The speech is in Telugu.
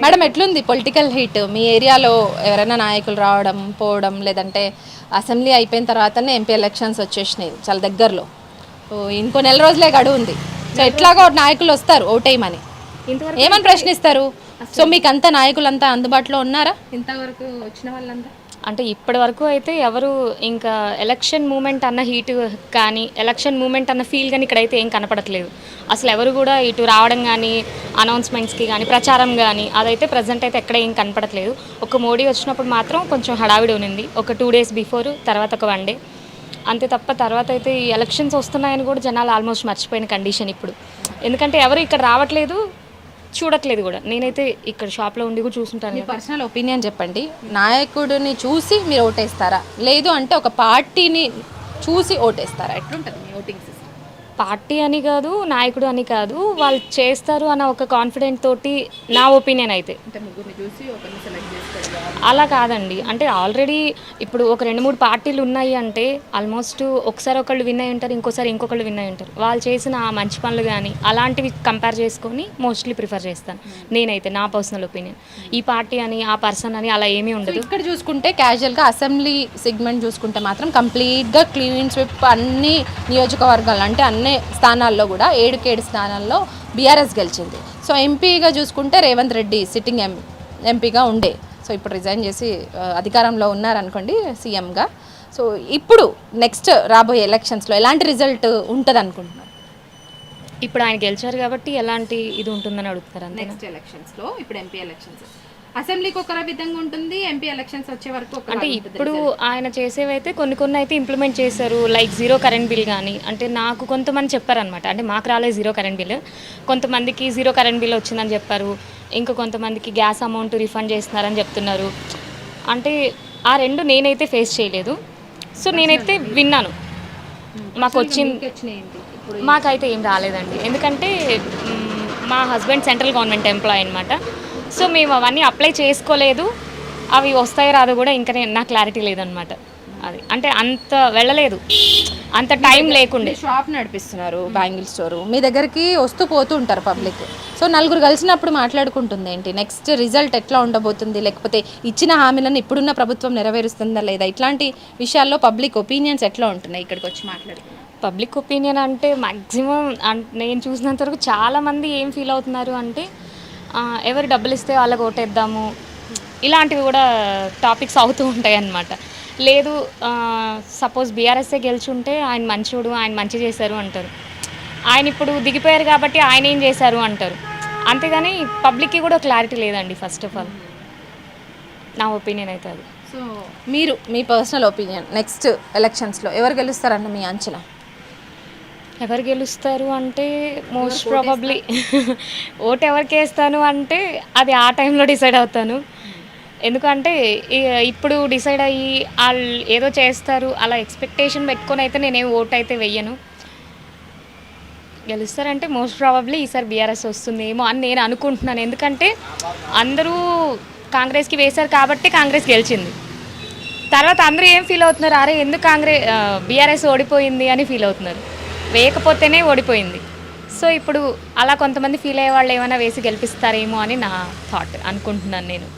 మేడం ఎట్లుంది పొలిటికల్ హీట్ మీ ఏరియాలో ఎవరైనా నాయకులు రావడం పోవడం లేదంటే అసెంబ్లీ అయిపోయిన తర్వాతనే ఎంపీ ఎలక్షన్స్ వచ్చేసినాయి చాలా దగ్గరలో. ఇంకో నెల రోజులే గడువు ఉంది. సో ఎట్లాగో నాయకులు వస్తారు ఓటేయమని. ఏమని ప్రశ్నిస్తారు? సో మీకు అంతా నాయకులంతా అందుబాటులో ఉన్నారా? ఇంతవరకు వచ్చిన వాళ్ళంతా? అంటే ఇప్పటి వరకు అయితే ఎవరు ఇంకా ఎలక్షన్ మూమెంట్ అన్న హీట్ కానీ ఎలక్షన్ మూమెంట్ అన్న ఫీల్ కానీ ఇక్కడైతే ఏం కనపడట్లేదు. అసలు ఎవరు కూడా ఇటు రావడం కానీ అనౌన్స్మెంట్స్కి కానీ ప్రచారం కానీ అదైతే ప్రజెంట్ అయితే ఎక్కడ ఏం కనపడట్లేదు. ఒక మోడీ వచ్చినప్పుడు మాత్రం కొంచెం హడావిడి ఉన్నింది. ఒక టూ డేస్ బిఫోర్ తర్వాత ఒక వన్ డే అంతే తప్ప తర్వాత అయితే ఈ ఎలక్షన్స్ వస్తున్నాయని కూడా జనాలు ఆల్మోస్ట్ మర్చిపోయిన కండిషన్ ఇప్పుడు. ఎందుకంటే ఎవరు ఇక్కడ రావట్లేదు చూడట్లేదు కూడా. నేనైతే ఇక్కడ షాప్లో ఉండి కూడా చూసుంటాను మీ పర్సనల్ ఒపీనియన్ చెప్పండి. నాయకుడిని చూసి మీరు ఓటేస్తారా? లేదు అంటే ఒక పార్టీని చూసి ఓటేస్తారా? ఎట్లుంటుంది మీ ఓటింగ్ సిస్టమ్ పార్టీ అని కాదు నాయకుడు అని కాదు వాళ్ళు చేస్తారు అన్న ఒక కాన్ఫిడెంట్ తోటి నా ఒపీనియన్ అయితే. అలా కాదండి. అంటే ఆల్రెడీ ఇప్పుడు ఒక రెండు మూడు పార్టీలు ఉన్నాయి అంటే ఆల్మోస్ట్ ఒకసారి ఒకళ్ళు విన్ అయి ఉంటారు ఇంకోసారి ఇంకొకళ్ళు విన్ అయి ఉంటారు. వాళ్ళు చేసిన ఆ మంచి పనులు కానీ అలాంటివి కంపేర్ చేసుకొని మోస్ట్లీ ప్రిఫర్ చేస్తాను. నేనైతే నా పర్సనల్ ఒపీనియన్ ఈ పార్టీ అని ఆ పర్సన్ అని అలా ఏమీ ఉండదు. ఇక్కడ చూసుకుంటే క్యాజువల్గా అసెంబ్లీ సెగ్మెంట్ చూసుకుంటే మాత్రం కంప్లీట్గా క్లీన్ స్విప్ అన్ని నియోజకవర్గాలు అంటే అన్ని స్థానాల్లో కూడా ఏడుకి ఏడు స్థానాల్లో బీఆర్ఎస్ గెలిచింది. సో ఎంపీగా చూసుకుంటే రేవంత్ రెడ్డి సిట్టింగ్ ఎం ఎంపీగా ఉండే. సో ఇప్పుడు రిజైన్ చేసి అధికారంలో ఉన్నారనుకోండి సీఎంగా. సో ఇప్పుడు నెక్స్ట్ రాబోయే ఎలక్షన్స్లో ఎలాంటి రిజల్ట్ ఉంటుంది అనుకుంటున్నారు ఇప్పుడు ఆయన గెలిచారు కాబట్టి ఎలాంటి ఇది ఉంటుందని అడుగుతారు నెక్స్ట్ ఎలక్షన్స్లో ఇప్పుడు ఎంపీ ఎలక్షన్స్ అసెంబ్లీకి ఒక విధంగా ఉంటుంది ఎంపీ ఎలక్షన్స్ వచ్చే వరకు అంటే ఇప్పుడు ఆయన చేసేవైతే కొన్ని కొన్ని అయితే ఇంప్లిమెంట్ చేశారు లైక్ జీరో కరెంట్ బిల్ కానీ అంటే నాకు కొంతమంది చెప్పారనమాట అంటే మాకు రాలేదు జీరో కరెంట్ బిల్ కొంతమందికి జీరో కరెంట్ బిల్ వచ్చిందని చెప్పారు. ఇంకా కొంతమందికి గ్యాస్ అమౌంట్ రిఫండ్ చేస్తున్నారని చెప్తున్నారు. అంటే ఆ రెండు నేనైతే ఫేస్ చేయలేదు. సో నేనైతే విన్నాను. మాకు వచ్చింది మాకైతే ఏం రాలేదండి. ఎందుకంటే మా హస్బెండ్ సెంట్రల్ గవర్నమెంట్ ఎంప్లాయ్ అనమాట సో మేము అవన్నీ అప్లై చేసుకోలేదు. అవి వస్తాయో రాదో కూడా ఇంకా నేను నాకు క్లారిటీ లేదనమాట అది. అంటే అంత వెళ్ళలేదు. అంత టైం లేకుండే. షాప్ నడిపిస్తున్నారు బ్యాంగిల్ స్టోర్. మీ దగ్గరికి వస్తూ పోతూ ఉంటారు పబ్లిక్. సో నలుగురు కలిసినప్పుడు మాట్లాడుకుంటుంది ఏంటి? నెక్స్ట్ రిజల్ట్ ఎట్లా ఉండబోతుంది? లేకపోతే ఇచ్చిన హామీలను ఇప్పుడున్న ప్రభుత్వం నెరవేరుస్తుందా లేదా? ఇట్లాంటి విషయాల్లో పబ్లిక్ ఒపీనియన్స్ ఎట్లా ఉంటున్నాయి? ఇక్కడికి వచ్చి మాట్లాడుకున్నారు పబ్లిక్ ఒపీనియన్ అంటే మ్యాక్సిమం నేను చూసినంత వరకు చాలామంది ఏం ఫీల్ అవుతున్నారు అంటే ఎవరు డబ్బులు ఇస్తే వాళ్ళకి ఓటేద్దాము. ఇలాంటివి కూడా టాపిక్స్ అవుతూ ఉంటాయి అన్నమాట. లేదు సపోజ్ బీఆర్ఎస్ఏ గెలిచుంటే ఆయన మంచోడు ఆయన మంచి చేశారు అంటారు. ఆయన ఇప్పుడు దిగిపోయారు కాబట్టి ఆయన ఏం చేశారు అంటారు. అంతేగాని పబ్లిక్కి కూడా క్లారిటీ లేదండి ఫస్ట్ ఆఫ్ ఆల్. నా ఒపీనియన్ అయితే అది. సో మీరు మీ పర్సనల్ ఒపీనియన్ నెక్స్ట్ ఎలక్షన్స్లో ఎవరు గెలుస్తారన్న మీ అంచనా? ఎవరు గెలుస్తారు అంటే మోస్ట్ ప్రాబబ్లీ ఓట్ ఎవరికి వేస్తాను అంటే అది ఆ టైంలో డిసైడ్ అవుతాను. ఎందుకంటే ఇప్పుడు డిసైడ్ అయ్యి వాళ్ళు ఏదో చేస్తారు అలా ఎక్స్పెక్టేషన్ పెట్టుకొని అయితే నేనేం ఓట్ అయితే వెయ్యను. గెలుస్తారంటే మోస్ట్ ప్రాబబ్లీ ఈసారి బీఆర్ఎస్ వస్తుందేమో అని నేను అనుకుంటున్నాను. ఎందుకంటే అందరూ కాంగ్రెస్కి వేశారు కాబట్టి కాంగ్రెస్ గెలిచింది. తర్వాత అందరూ ఏం ఫీల్ అవుతున్నారు? అరే ఎందుకు కాంగ్రెస్ బీఆర్ఎస్ ఓడిపోయింది అని ఫీల్ అవుతున్నారు. వేయకపోతేనే ఓడిపోయింది. సో ఇప్పుడు అలా కొంతమంది ఫీల్ అయ్యే వాళ్ళు ఏమైనా వేసి గెలిపిస్తారేమో అని నా థాట్ అనుకుంటున్నాను నేను.